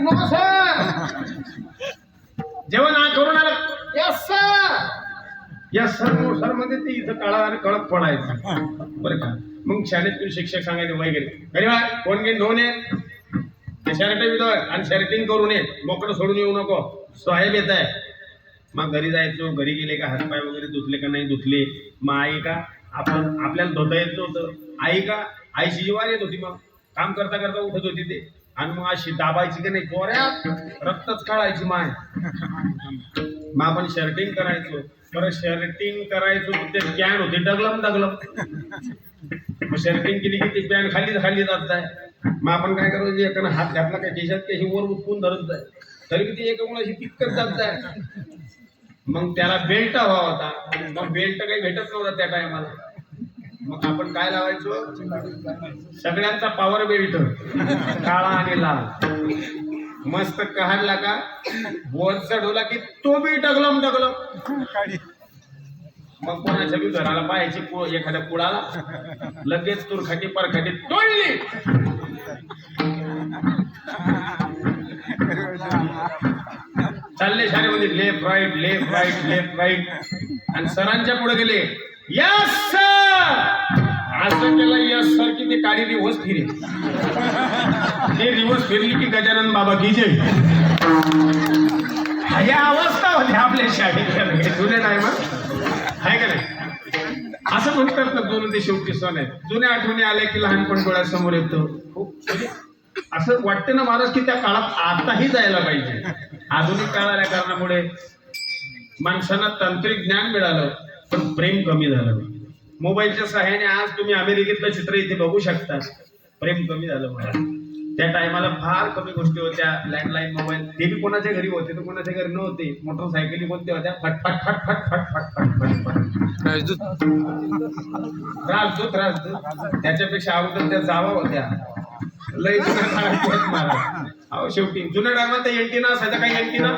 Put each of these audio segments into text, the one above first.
Sir जेवण आ- करून आलं? यस सर या सर नो सरमध्ये ते इथं काळा आणि कळत पडायचं बरं का? मग शाळेतून शिक्षक सांगायचे वगैरे. अरे बा कोण घे दोन आहे ते शर्ट आणि शर्टिंग करून ये. मोकळं सोडून येऊ नको. साहेब येत आहे. मग घरी जायचो. घरी गेले का? हातपाय वगैरे धुतले का नाही? धुतले. मग आई का? आपण आपल्याला धुता येत नव्हतं. आई का? आई शिवार येत होती मग. काम करता करता उठत होती ते. आणि मग अशी दाबायची की नाही गोऱ्यात रक्तच काढायची माय. मग आपण शर्टिंग करायचो. बरं शर्टिंग करायचो ते कॅन होते डगलम डगलम. मग शर्टिंग केली की ती पॅन खाली खाली जात आहे मग आपण काय करायचं एकानं हात घातला काय खिशात त्याची वर उचकून धरत जाय. तरी बी ती एका अशी तितकत जात जाय. मग त्याला बेल्ट हवा होता. मग बेल्ट काही भेटत नव्हता त्या टायमाला मग आपण काय लावायचो? सगळ्यांचा पॉवर बेल्ट काळा आणि लाल. मस्त काढला का वर चढवला की तो बी डगलम डगलम मग कोणाच्या बी घराला पाहायची एखाद्या कुळाला लगेच तुरखाटी परखाटी तोडली. चालले शाळेमध्ये. Left right left right left right आणि सरांच्या पुढे गेले. Yes sir! असं केलं यस सर की ते काळी रिव्हर्स फिरे ते रिव्हर्स फिरली की गजानन बाबा की जय. ह्या अवस्था होती आपल्या शाळेत जुने नाही मग? आहे का नाही? असं म्हणतात ना दोन ते शेवटी सण आहेत. जुन्या आठवणी आल्या की लहानपण डोळ्यासमोर येतं. खूप असं वाटतं ना महाराज की त्या काळात आताही जायला पाहिजे. आधुनिक काळ आल्या कारणामुळे माणसांना तांत्रिक ज्ञान मिळालं. पण प्रेम कमी झालं नाही. मोबाईलच्या सहाय्याने आज तुम्ही अमेरिकेतलं चित्र इथे बघू शकता. प्रेम कमी झालं मला. त्या टायमाला फार कमी गोष्टी होत्या. लँडलाईन मोबाईल ते बी कोणाच्या घरी होते तर कोणाच्या घरी नव्हते. मोटरसायकली कोणत्या होत्या? फटफट फटफट फटफट फटफट राजदूत. राजदूत त्याच्यापेक्षा अगोदर त्या जावा होत्या. लय अहो शेवटी. जुन्या टायमात एंटीना असायचा. काही एंटीना?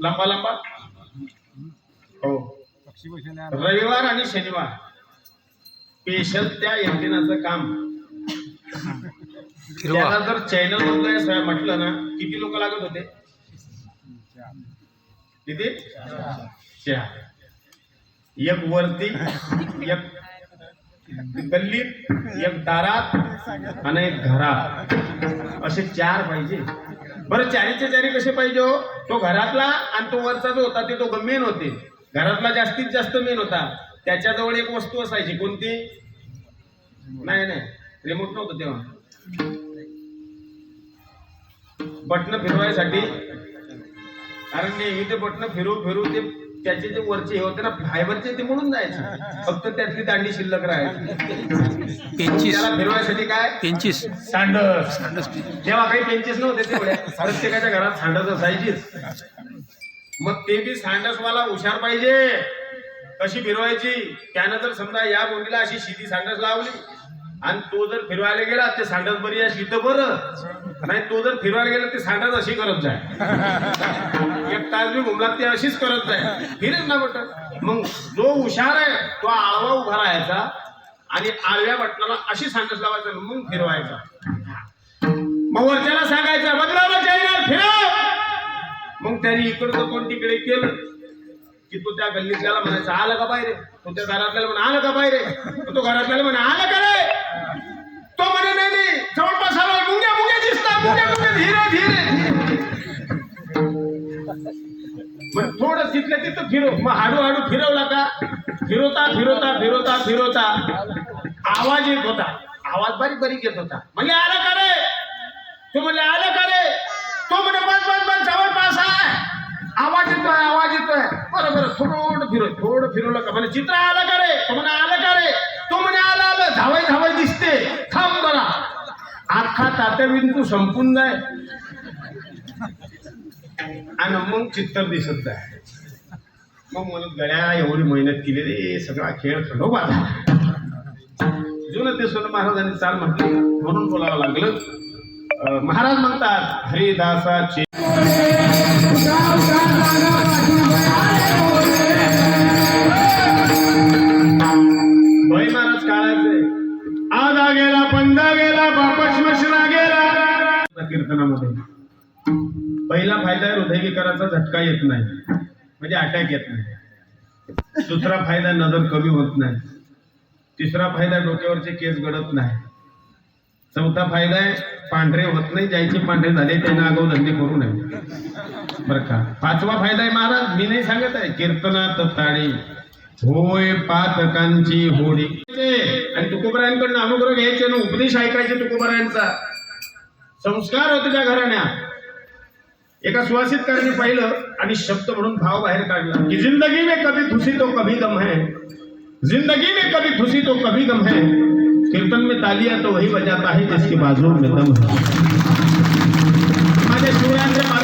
लंबा लंबा? हो. रविवार आणि शनिवार. स्पेशल त्या एंटीनाचं काम. त्याला जर चॅनल मधलं म्हटलं ना किती लोक लागत होते? किती? चार. एक वरती एक गल्लीत एक दारात आणि एक घरात. असे चार पाहिजे. बरं चारीचे चारी कसे पाहिजे हो? तो घरातला आणि तो वरचा जो होता ते दोघं मेन होते. घरातला जास्तीत जास्त मेन होता. त्याच्याजवळ एक वस्तू असायची. कोणती? नाही नाही. रिमोट नव्हतं तेव्हा. बटन फिरवायसाठी. कारण नेहमी ते बटन फिरू फिरू ते त्याचे जे वरचे हे होते ना फायबरचे ते म्हणून जायचे. फक्त त्यातली दांडी शिल्लक राहायची. त्याला फिरवायसाठी काय? पेंचीस सांडस. तेव्हा काही पेंचेस नव्हते तेवढ्या प्रत्येकाच्या घरात सांडस असायचीच. मग ते बी सांडसवाला हुशार पाहिजे. कशी फिरवायची? त्यानं जर समजा या बोंडीला अशी शिदी सांडस लावली. आणि तो जर फिरवायला गेला ते सांडस बरी या तर बरं. नाही तो जर फिरवायला गेला ते सांडस अशी करत जाय. एक तास बी घुमला ते अशीच करत जाय. फिरेल ना बटन. मग जो हुशार आहे तो आळवा उभा राहायचा आणि आळव्या बटनाला अशी सांडस लावायचा मग फिरवायचा. मग वरच्याला सांगायचं बदला फिरा. मग त्याने इकडचं कोण तिकडे केलं? की तो त्या गल्लीतल्याला म्हणायचं आलं का बाहेर? तो त्या घरातल्याला म्हणा आलं का बाहेर? तो घरातल्याला म्हणा आलं का रे? तो म्हणे नाही नाही जवळपास आला मुंग्या मुंग्या दिसतात मुंग्या मुंग्या धीरे धीरे. मग थोडं तिथल्या तिथं फिरव मग हळूहळू फिरवला का? फिरवता फिरवता फिरवता फिरवता. आवाज येत होता. आवाज बारीक बारीक येत होता. म्हणजे आलं का रे? तो म्हणले आलं का रे? तो म्हणे बस बस बस जवळपास आवाज येतोय आवाज येतोय. बरं बरं थोडं फिरव थोडं फिरवलं का? म्हणे चित्र आलं का रे? तो म्हणे आलं का रे? तो म्हणे आलं आलं. धावाय धावाय दिसते. थांब बरा आखा तात्या बिंदू संपून जाय. आणि मग चित्तर दिसत जाय. मग म्हणत गड्या एवढी मेहनत केली रे. सगळा खेळ खंडोबा जुनं ते सोनं महाराजांनी चाल म्हटलं. म्हणून बोलावं लागलं. महाराज म्हणतात हरिदासाची हृदयविकाराचा झटका येत नाही. म्हणजे अटॅक येत नाही. दुसरा फायदा नजर कमी होत नाही. तिसरा फायदा डोक्यावरचे केस गडत नाही. चौथा फायदा आहे पांढरे होत नाही. ज्याचे पांढरे झाले त्यांना आगाऊ धंदे करू नये. बरं का? पाचवा फायदा आहे महाराज मी नाही सांगत आहे. कीर्तनात ताळी होय पातकांची होडी. आणि तुकोबरायांकडनं अनुग्रह घ्यायचे ना उपदेश ऐकायचे तुकोबरायांचा. संस्कार होते त्या घराण्यात एका सुवासितकाराने पाहिलं आणि शब्द म्हणून भाव बाहेर काढला. की जिंदगी में कभी खुशी तो कभी गम है. जिंदगी में कभी खुशी तो कभी गम है. कीर्तन में तालिया तो वही बजाता है जिसकी बाजू में दम है। माझ्या शिवरायांच्या